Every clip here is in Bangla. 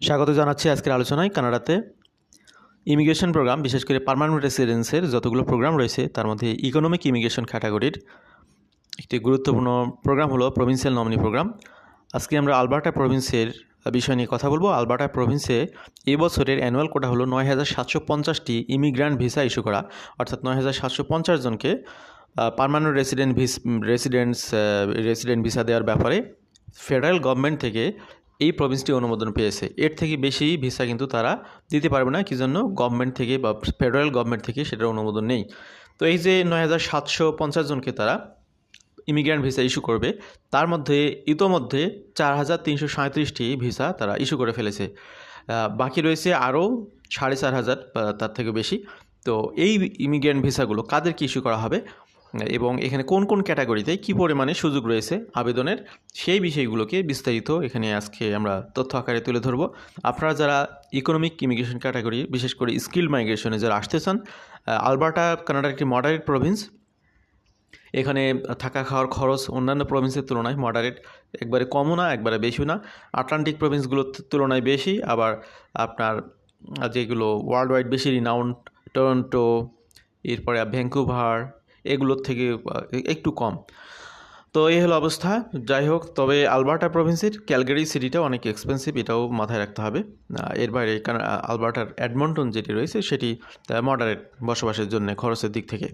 স্বাগত জানাচ্ছি আজকের আলোচনায় কানাডাতে। ইমিগ্রেশন প্রোগ্রাম বিশেষ করে পার্মানেন্ট রেসিডেন্সের যতগুলো প্রোগ্রাম রয়েছে, তার মধ্যে ইকোনমিক ইমিগ্রেশন ক্যাটাগরির একটি গুরুত্বপূর্ণ প্রোগ্রাম হলো প্রভিন্সিয়াল নমিনি প্রোগ্রাম আজকে আমরা আলবার্টা প্রভিন্সের বিষয় নিয়ে কথা বলব। আলবার্টা প্রভিন্সে এই বছরের অ্যানুয়াল কোটা হলো নয় হাজার সাতশো পঞ্চাশটি ইমিগ্রান্ট ভিসা ইস্যু করা। অর্থাৎ নয় হাজার সাতশো পঞ্চাশ জনকে permanent resident vis residents resident visa দেওয়ার ব্যাপারে ফেডারেল গভর্নমেন্ট থেকে এই প্রভিন্সটি অনুমোদন পেয়েছে। এর থেকে বেশি ভিসা কিন্তু তারা দিতে পারবে না কি জন্য গভর্নমেন্ট থেকে বা ফেডারেল গভর্নমেন্ট থেকে সেটার অনুমোদন নেই। তো এই যে নয় হাজার সাতশো পঞ্চাশ জনকে তারা ইমিগ্রেন্ট ভিসা ইস্যু করবে, তার মধ্যে ইতোমধ্যে চার হাজার তিনশো সাঁত্রিশটি ভিসা তারা ইস্যু করে ফেলেছে। বাকি রয়েছে আরও সাড়ে চার হাজার তার থেকে বেশি। তো এই ইমিগ্রেন্ট ভিসাগুলো কাদেরকে ইস্যু করা হবে? এবং এখানে কোন কোন ক্যাটাগরিতে কী পরিমাণে সুযোগ রয়েছে আবেদনের, সেই বিষয়গুলোকে বিস্তারিত এখানে আজকে আমরা তথ্য আকারে তুলে ধরব। আপনারা যারা ইকোনমিক ইমিগ্রেশন ক্যাটাগরি বিশেষ করে স্কিল মাইগ্রেশনে যারা আসতে চান আলবার্টা, কানাডার একটি মডারেট প্রভিন্স এখানে থাকা খাওয়ার খরচ অন্যান্য প্রভিন্সের তুলনায় মডারেট একবারে কমও না, একবারে বেশিও না। আটলান্টিক প্রভিন্সগুলোর তুলনায় বেশি, আবার আপনার যেগুলো ওয়ার্ল্ড ওয়াইড বেশি রিনাউন্ড টরন্টো এরপরে ভ্যাঙ্কুভার এগুলোর থেকে একটু কম। তো এই হলো অবস্থা। যাই হোক, তবে আলবার্টা প্রভিন্সের ক্যালগারি সিটিটা অনেক এক্সপেন্সিভ এটাও মাথায় রাখতে হবে। এর বাইরে আলবার্টার অ্যাডমন্টন যেটি রয়েছে, সেটি মডারেট বসবাসের জন্য খরচের দিক থেকে।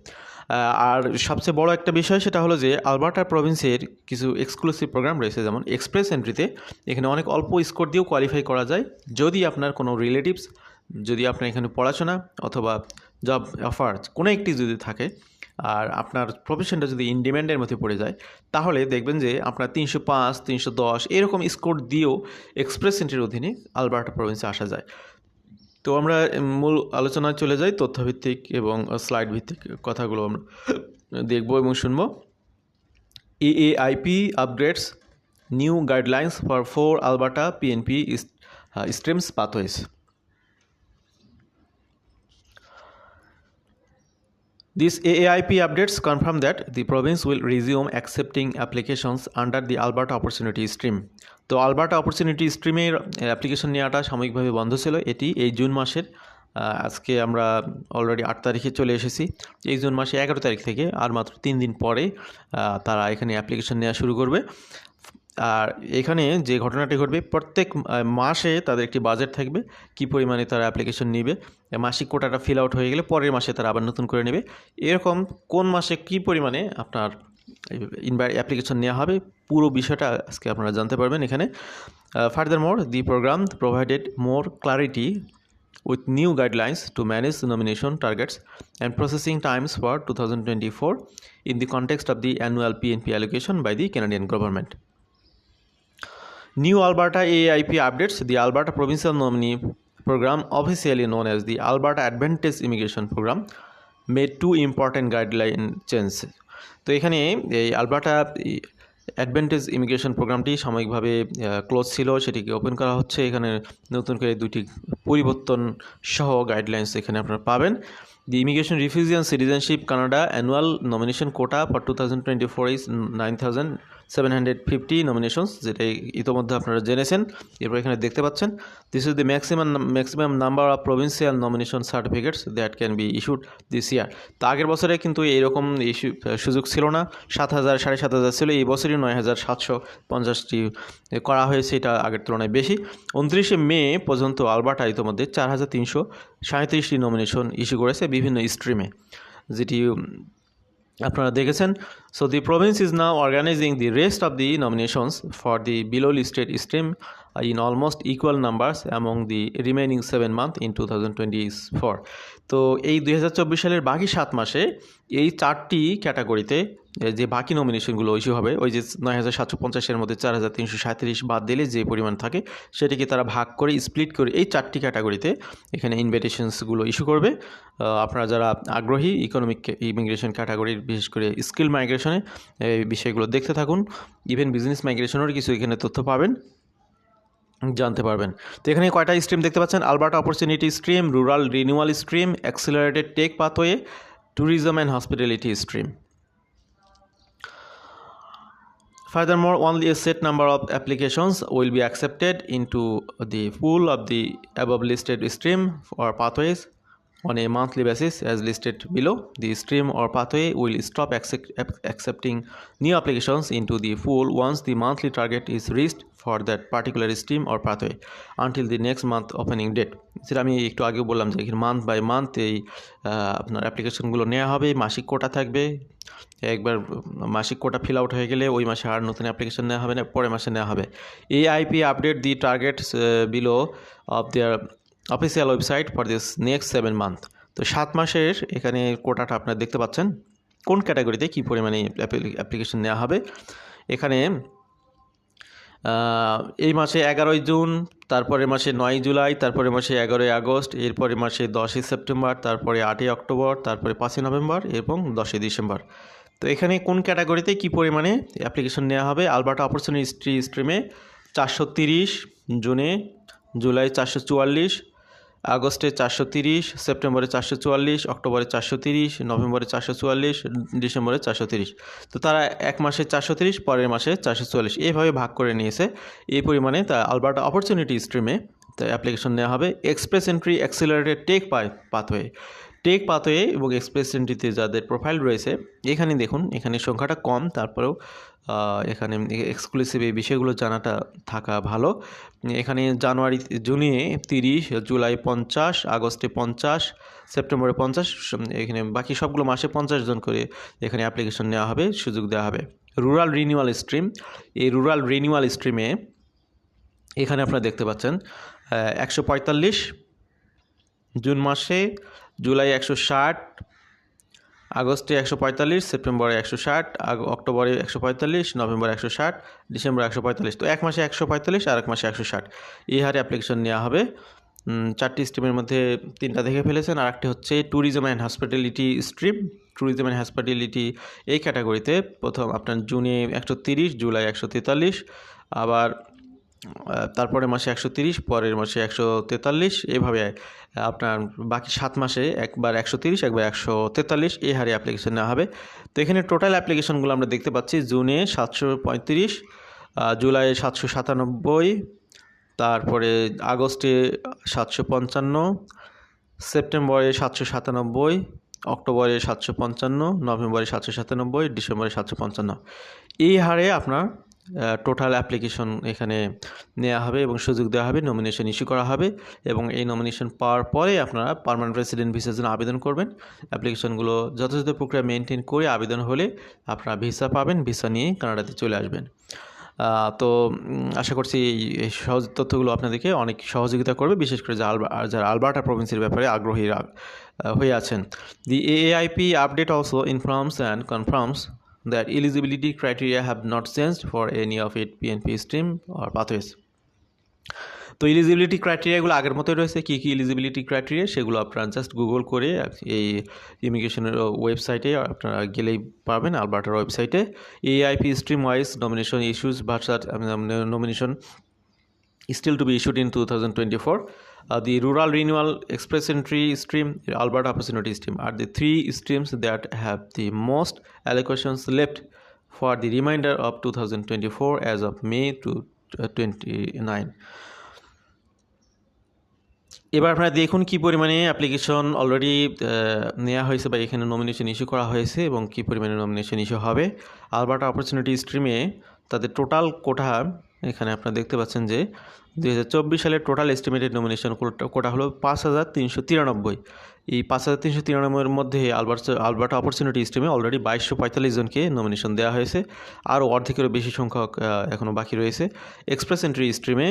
আর সবচেয়ে বড় একটা বিষয় সেটা হলো যে, আলবার্টা প্রভিন্সের কিছু এক্সক্লুসিভ প্রোগ্রাম রয়েছে, যেমন এক্সপ্রেস এন্ট্রিতে এখানে অনেক অল্প স্কোর দিয়েও কোয়ালিফাই করা যায়। যদি আপনার কোনো রিলেটিভস যদি আপনার এখানে পড়াশোনা অথবা জব অফার কোনো একটি যদি থাকে আর আপনার প্রফেশনটা যদি ইন ডিম্যান্ডের মধ্যে পড়ে যায়, তাহলে দেখবেন যে আপনার তিনশো পাঁচ, তিনশো দশ এরকম স্কোর দিয়েও এক্সপ্রেস এন্ট্রির অধীনে আলবার্টা প্রভিন্সে আসা যায়। তো আমরা মূল আলোচনায় চলে যাই তথ্যভিত্তিক এবং স্লাইড ভিত্তিক কথাগুলো আমরা দেখব এবং শুনব। AAIP upgrades new guidelines for four Alberta PNP streams pathways These AAIP updates confirm that the province will resume accepting applications under the Alberta Opportunity Stream. তো আলবার্টা অপরচুনিটি স্ট্রিমের অ্যাপ্লিকেশন নেওয়াটা সাময়িকভাবে বন্ধ ছিল। এটি এই জুন মাসের আজকে আমরা অলরেডি আট তারিখে চলে এসেছি। এই জুন মাসে এগারো তারিখ থেকে আর মাত্র তিন দিন পরে তারা এখানে অ্যাপ্লিকেশন নেওয়া শুরু করবে। আর এখানে যে ঘটনাটি ঘটবে, প্রত্যেক মাসে তাদের একটি বাজেট থাকবে, কি পরিমাণে তারা অ্যাপ্লিকেশন নেবে, মাসিক কোটাটা ফিল আউট হয়ে গেলে পরের মাসে তারা আবার নতুন করে নেবে এরকম কোন মাসে কি পরিমাণে আপনার ইনভাই অ্যাপ্লিকেশন নেওয়া হবে, পুরো বিষয়টা আজকে আপনারা জানতে পারবেন এখানে furthermore the program provided more clarity with new guidelines to manage the nomination targets and processing times for 2024 in the context of the annual PNP allocation by the Canadian government. New Alberta AIP updates the Alberta Provincial Nominee Program, officially known as the Alberta Advantage Immigration Program, made two important guideline changes. তো এখানে এই আলবার্টা অ্যাডভান্টেজ ইমিগ্রেশন প্রোগ্রামটি সাময়িকভাবে ক্লোজ ছিল সেটিকে ওপেন করা হচ্ছে এখানে নতুন করে দুটি পরিবর্তন সহ গাইডলাইন্স এখানে আপনারা পাবেন nomination quota for two thousand twenty four is nine thousand seven hundred fifty nominations যেটা ইতোমধ্যে আপনারা জেনেছেন, এরপর এখানে দেখতে পাচ্ছেন। This is the maximum maximum number of provincial nomination certificates that can be issued this year তো আগের বছরে কিন্তু এইরকম ইস্যু, সুযোগ ছিল না। সাত হাজার, সাড়ে সাত হাজার ছিল, এই বছরই নয় হাজার সাতশো পঞ্চাশটি করা হয়েছে, এটা আগের তুলনায় বেশি। উনত্রিশে মে পর্যন্ত আলবার্টা ইতোমধ্যে চার হাজার তিনশো সাঁত্রিশটি নমিনেশন ইস্যু করেছে। বিভিন্ন স্ট্রিমে যেটি আপনারা দেখেছেন। So the province is now organising the rest of the nominations for the below listed stream in almost equal numbers among the remaining seven month in two thousand twenty four তো এই দুই হাজার চব্বিশ সালের বাকি সাত মাসে এই চারটি ক্যাটাগরিতে যে বাকি নমিনেশনগুলো ইস্যু হবে, ওই যে নয় হাজার সাতশো পঞ্চাশের মধ্যে চার হাজার তিনশো সাঁত্রিশ বাদ দিলে যে পরিমাণ থাকে, সেটিকে তারা ভাগ করে স্প্লিট করে এই চারটি ক্যাটাগরিতে এখানে ইনভিটেশনসগুলো ইস্যু করবে। আপনারা যারা আগ্রহী ইকোনমিক ইমিগ্রেশন ক্যাটাগরির বিশেষ করে স্কিল মাইগ্রেশনে এই বিষয়গুলো দেখতে থাকুন। ইভেন বিজনেস মাইগ্রেশনেরও কিছু এখানে তথ্য পাবেন। জানতে পারবেন। তো এখানে কয়টা স্ট্রিম দেখতে পাচ্ছেন? Alberta opportunity stream rural renewal stream accelerated tech pathway tourism and hospitality stream furthermore only a set number of applications will be accepted into the full of the above listed stream for pathways on a monthly basis as listed below. The stream or pathway will stop accept, accepting new applications into the pool once the monthly target is reached for that particular stream or pathway until the next month opening date. যেটা আমি একটু আগে বললাম যে মান্থ বাই মান্থ এই আপনার অ্যাপ্লিকেশনগুলো নেওয়া হবে মাসিক কোটা থাকবে একবার মাসিক কোটা ফিল আউট হয়ে গেলে ওই মাসে আর নতুন অ্যাপ্লিকেশন নেওয়া হবে না পরের মাসে নেওয়া হবে এই IP update the target below of their official website for this next seven month তো সাত মাসের এখানে কোটাটা আপনারা দেখতে পাচ্ছেন। কোন ক্যাটাগরিতে কী পরিমাণে অ্যাপ্লিকেশন নেওয়া হবে? এখানে এই মাসে এগারোই জুন তারপরে মাসে নয় জুলাই তারপরে মাসে এগারোই আগস্ট এরপরে মাসে দশই সেপ্টেম্বর, তারপরে আটই অক্টোবর, তারপরে পাঁচই নভেম্বর, এবং দশই ডিসেম্বর। তো এখানে কোন ক্যাটাগরিতে কী পরিমাণে অ্যাপ্লিকেশন নেওয়া হবে? আলবার্টা অপরচুনিটি স্ট্রিমে চারশো তিরিশ, জুনে জুলাই চারশো চুয়াল্লিশ আগস্টে চারশো তিরিশ, সেপ্টেম্বরে চারশো চুয়াল্লিশ, অক্টোবরে চারশো তিরিশ, নভেম্বরে চারশো চুয়াল্লিশ, ডিসেম্বরে চারশো তিরিশ। তো তারা এক মাসে চারশো তিরিশ, পরের মাসে চারশো চুয়াল্লিশ। এইভাবে ভাগ করে নিয়েছে। এই পরিমাণে তা আলবার্টা অপরচুনিটি স্ট্রিমে তা অ্যাপ্লিকেশন নেওয়া হবে। Express entry accelerated tech pathway. Tech pathway এবং এক্সপ্রেস এন্ট্রিতে যাদের প্রোফাইল রয়েছে, এখানে দেখুন, এখানে সংখ্যাটা কম, তারপরেও এখানে এক্সক্লুসিভ এই বিষয়গুলো জানাটা থাকা ভালো। এখানে জানুয়ারি, জুনে তিরিশ, জুলাই পঞ্চাশ, আগস্টে পঞ্চাশ, সেপ্টেম্বরে পঞ্চাশ, এখানে বাকি সবগুলো মাসে পঞ্চাশ জন করে এখানে অ্যাপ্লিকেশন নেওয়া হবে, সুযোগ দেওয়া হবে। রুরাল রিনিউয়াল স্ট্রিম এই রুরাল রিনিউয়াল স্ট্রিমে এখানে আপনারা দেখতে পাচ্ছেন একশো পঁয়তাল্লিশ, জুন মাসে, জুলাই একশো ষাট আগস্টে একশো পঁয়তাল্লিশ, সেপ্টেম্বরে একশো ষাট অক্টোবরে একশো পঁয়তাল্লিশ, নভেম্বরে একশো ষাট, ডিসেম্বরে একশো পঁয়তাল্লিশ। তো এক মাসে একশো পঁয়তাল্লিশ আর এক মাসে একশো ষাট। এই হারে অ্যাপ্লিকেশন নেওয়া হবে। চারটি স্ট্রিমের মধ্যে তিনটা দেখে ফেলেছেন, আর একটি হচ্ছে tourism and hospitality stream tourism and hospitality এই ক্যাটাগরিতে প্রথম আপনার জুনে একশো তিরিশ জুলাই একশো তেতাল্লিশ, আবার আহ, তারপরের মাসে একশো তিরিশ পরের মাসে একশো তেতাল্লিশ এভাবে আপনার বাকি সাত মাসে একবার একশো তিরিশ একবার একশো তেতাল্লিশ এই হারে অ্যাপ্লিকেশন নেওয়া হবে। তো এখানে টোটাল অ্যাপ্লিকেশনগুলো আমরা দেখতে পাচ্ছি জুনে সাতশো পঁয়ত্রিশ জুলাই সাতশো সাতানব্বই তারপরে আগস্টে সাতশো পঞ্চান্ন সেপ্টেম্বরে সাতশো সাতানব্বই অক্টোবরে সাতশো পঞ্চান্ন নভেম্বরে সাতশো সাতানব্বই ডিসেম্বরে সাতশো পঞ্চান্ন। এই হারে আপনার টোটাল অ্যাপ্লিকেশন এখানে নেওয়া হবে এবং সুযোগ দেওয়া হবে নমিনেশন ইস্যু করা হবে এবং এই নমিনেশন পাওয়ার পরে আপনারা পার্মানেন্ট রেসিডেন্ট ভিসার জন্য আবেদন করবেন। অ্যাপ্লিকেশনগুলো যথাযথ প্রক্রিয়া মেনটেন করে আবেদন হলে আপনারা ভিসা পাবেন ভিসা নিয়ে কানাডাতে চলে আসবেন। তো আশা করছি এই- সহজ তথ্যগুলো আপনাদেরকে অনেক সহযোগিতা করবে, বিশেষ করে যারা আলবা- যারা আলবার্টা প্রভিন্সের ব্যাপারে আগ্রহী হয়ে আছেন। The AIP update also informs and confirms that eligibility criteria have not changed for any of it PNP stream or pathways. তো ইলিজিবিলিটি ক্রাইটেরিয়াগুলো আগের মতোই রয়েছে কী কী ইলিজিবিলিটি ক্রাইটেরিয়া সেগুলো আপনারা জাস্ট গুগল করে এই ইমিগ্রেশনের ওয়েবসাইটে আপনারা গেলেই পাবেন, আলবার্টার ওয়েবসাইটে AIP stream wise nomination issues ভার্সাট nomination still to be issued in 2024. Uh, the Rural Renewal Express Entry Stream, Alberta Opportunity Stream are the three streams that have the most allocations left for the remainder of 2024 as of May to uh, 29. এবার আপনারা দেখুন কি পরিমাণে অ্যাপ্লিকেশন অলরেডি নেওয়া হয়েছে বা এখানে নমিনেশন ইস্যু করা হয়েছে এবং কি পরিমাণে নমিনেশন ইস্যু হবে আলবার্টা অপরচুনিটি স্ট্রিমে তাদের টোটাল কোটা এখানে আপনারা দেখতে পাচ্ছেন যে দুই সালের টোটাল এস্টিমেটেড নমিনেশন কোটা হলো পাঁচ হাজার তিনশো তিরানব্বই। এই পাঁচ হাজার তিনশো তিরানব্বইয়ের মধ্যে আলবার্ট আলবার্টা অপরচুনিটি স্ট্রিমে অলরেডি বাইশশো পঁয়তাল্লিশ জনকে নমিনেশন দেওয়া হয়েছে। আরও অর্ধেকেরও বেশি সংখ্যক এখনও বাকি রয়েছে। এক্সপ্রেস এন্ট্রি স্ট্রিমে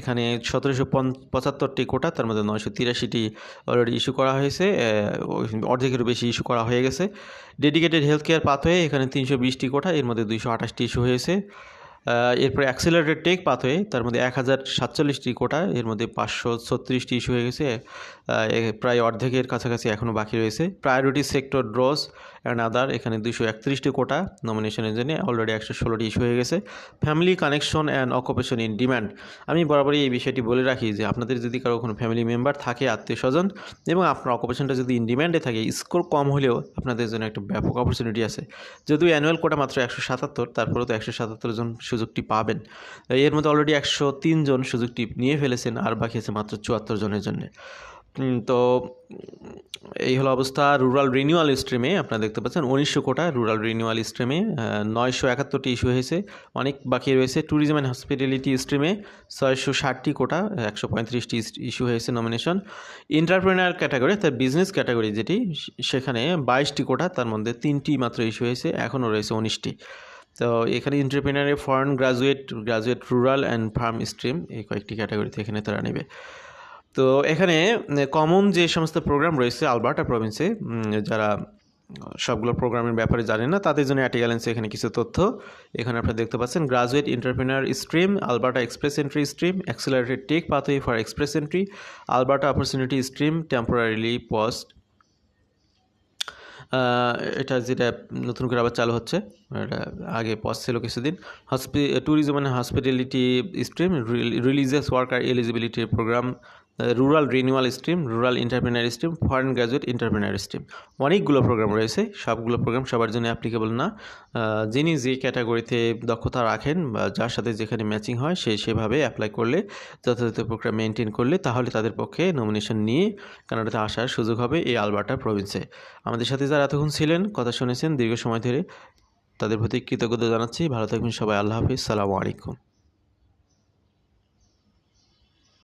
এখানে সতেরোশো পঁচাত্তরটি কোটা তার মধ্যে নয়শো তিরাশিটি অলরেডি ইস্যু করা হয়েছে অর্ধেকেরও বেশি ইস্যু করা হয়ে গেছে। ডেডিকেটেড হেলথ কেয়ার পাথওয়ে এখানে তিনশো বিশটি কোটা এর মধ্যে দুইশো আঠাশটি ইস্যু হয়েছে। এরপরে অ্যাক্সিলারেটেড টেক পাথওয়ে তার মধ্যে এক হাজার সাতচল্লিশটি কোটা, এর মধ্যে পাঁচশো ছত্রিশটি ইস্যু হয়ে গেছে। প্রায় অর্ধেকের কাছাকাছি এখনও বাকি রয়েছে। Priority sector draws and other এখানে দুশো একত্রিশটি কোটা নমিনেশনের জন্য অলরেডি একশো ষোলোটি ইস্যু হয়ে গেছে। Family connection and occupation in demand আমি বরাবরই এই বিষয়টি বলে রাখি যে, আপনাদের যদি কারও কোনো ফ্যামিলি মেম্বার থাকে আত্মীয় স্বজন এবং আপনার অকুপেশনটা যদি ইন ডিম্যান্ডে থাকে স্কোর কম হলেও আপনাদের জন্য একটা ব্যাপক অপরচুনিটি আছে। যদিও অ্যানুয়াল কোটা মাত্র একশো সাতাত্তর, তারপরেও তো একশো সাতাত্তর জন সুযোগটি পাবেন। এর মধ্যে অলরেডি একশো তিন জন সুযোগটি নিয়ে ফেলেছেন, আর বাকি আছে মাত্র চুয়াত্তর জনের জন্য। তো এই হলো অবস্থা রুরাল রিনিউয়াল স্ট্রিমে আপনারা দেখতে পাচ্ছেন উনিশশো কোটা রুরাল রিনিউয়াল স্ট্রিমে নয়শো একাত্তরটি ইস্যু হয়েছে। অনেক বাকি রয়েছে। ট্যুরিজম অ্যান্ড হসপিটালিটি স্ট্রিমে ছয়শো ষাটটি কোটা, একশো পঁয়ত্রিশটি ইস্যু হয়েছে নমিনেশন এন্টারপ্রেনার ক্যাটাগরি অর্থাৎ বিজনেস ক্যাটাগরি যেটি, সেখানে বাইশটি কোটা, তার মধ্যে তিনটি মাত্র ইস্যু হয়েছে, এখনও রয়েছে উনিশটি। তো এখানে এন্টারপ্রেনারে foreign graduate graduate rural and farm stream এই কয়েকটি ক্যাটাগরিতে এখানে তারা নেবে। তো এখানে কমন যে সমস্ত প্রোগ্রাম রয়েছে আলবার্টা প্রভিন্সে যারা, সবগুলো প্রোগ্রামের ব্যাপারে জানেন না, তাদের জন্য অ্যাটিগ্যালেন্সে এখানে কিছু তথ্য। এখানে আপনারা দেখতে পাচ্ছেন graduate entrepreneur stream Alberta express entry stream accelerated tech pathway for express entry Alberta opportunity stream temporarily post এটা যেটা নতুন করে আবার চালু হচ্ছে, এটা আগে পজ ছিল কিছুদিন। হসপি tourism and hospitality stream religious worker eligibility program rural renewal stream rural entrepreneur stream foreign graduate entrepreneur stream অনেকগুলো প্রোগ্রাম রয়েছে, সবগুলো প্রোগ্রাম সবার জন্য অ্যাপ্লিকেবল না। যিনি যে ক্যাটাগরিতে দক্ষতা রাখেন বা যার সাথে যেখানে ম্যাচিং হয়, সে সেভাবে অ্যাপ্লাই করলে, যথাযথ প্রোগ্রাম মেনটেন করলে তাহলে তাদের পক্ষে নমিনেশন নিয়ে কানাডাতে আসার সুযোগ হবে এই আলবার্টা প্রভিন্সে আমাদের সাথে যারা এতক্ষণ ছিলেন, কথা শুনেছেন, দীর্ঘ সময় ধরে তাদের প্রতি কৃতজ্ঞতা জানাচ্ছি। ভালো থাকবেন সবাই, আল্লাহ হাফিজ। সালামু আলাইকুম।